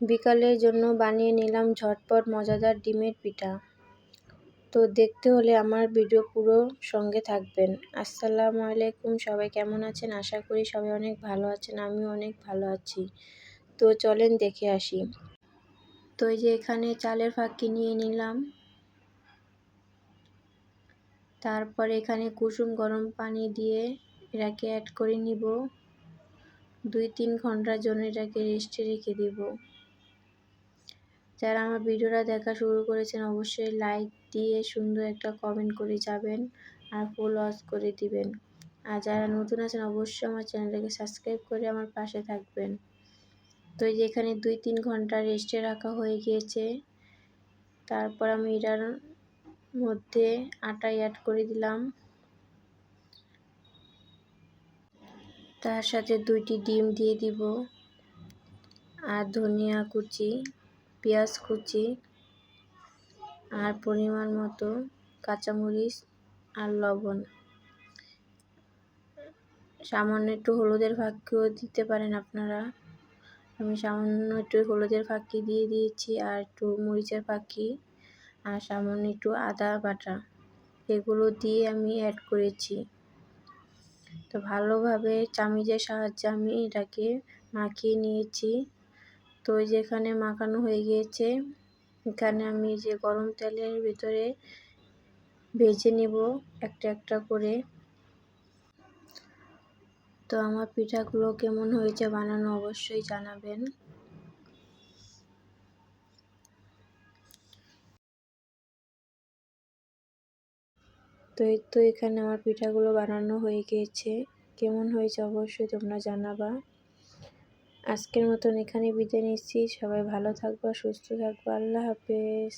বিকালের জন্য বানিয়ে নিলাম ঝটপট মজাদার ডিমের পিঠা। তো দেখতে হলে আমার ভিডিও পুরো সঙ্গে থাকবেন। আসসালামু আলাইকুম, সবাই কেমন আছেন? আশা করি সবাই অনেক ভালো আছেন, আমিও অনেক ভালো আছি। তো চলেন দেখে আসি। তো এই যে এখানে চালের ফাঁকি নিয়ে নিলাম। তারপর এখানে কুসুম গরম পানি দিয়ে এটাকে অ্যাড করে নিব। দুই তিন ঘণ্টার জন্য এটাকে রেস্টে রেখে দিব। যারা আমার ভিডিওটা দেখা শুরু করেছেন, অবশ্যই লাইক দিয়ে সুন্দর একটা কমেন্ট করে যাবেন আর ফুল করে দিবেন। আর যারা নতুন আছেন, অবশ্যই আমার চ্যানেলটাকে সাবস্ক্রাইব করে আমার পাশে থাকবেন। তো এই যে এখানে দুই তিন ঘণ্টা রেস্টে রাখা হয়ে গিয়েছে। তারপর আমি এটার মধ্যে আটা অ্যাড করে দিলাম। তার সাথে দুইটি ডিম দিয়ে দিব। আর ধনিয়া কুচি। পেঁয়াজ কুচি আর পরিমাণ মতো কাঁচামরিচ আর লবণ। সামান্য একটু হলুদের ফাঁকিও দিতে পারেন আপনারা। আমি সামান্য একটু হলুদের ফাঁকি দিয়ে দিয়েছি আর একটু মরিচের ফাঁকি আর সামান্য একটু আদা বাটা। এগুলো দিয়ে আমি অ্যাড করেছি। তো ভালোভাবে চামিজের সাহায্যে আমি এটাকে মাখিয়ে নিয়েছি। তো ওই যেখানে মাখানো হয়ে গিয়েছে। এখানে আমি যে গরম তেলের ভিতরে ভেজে নেব একটা একটা করে। তো আমার পিঠাগুলো কেমন হয়েছে বানানো অবশ্যই জানাবেন। তো এই তো এখানে আমার পিঠাগুলো বানানো হয়ে গিয়েছে। কেমন হয়েছে অবশ্যই তোমরা জানাবা। আজকের মতন এখানে বিদায় নিচ্ছি। সবাই ভালো থাকবা সুস্থ থাকবা। আল্লাহ হাফেজ।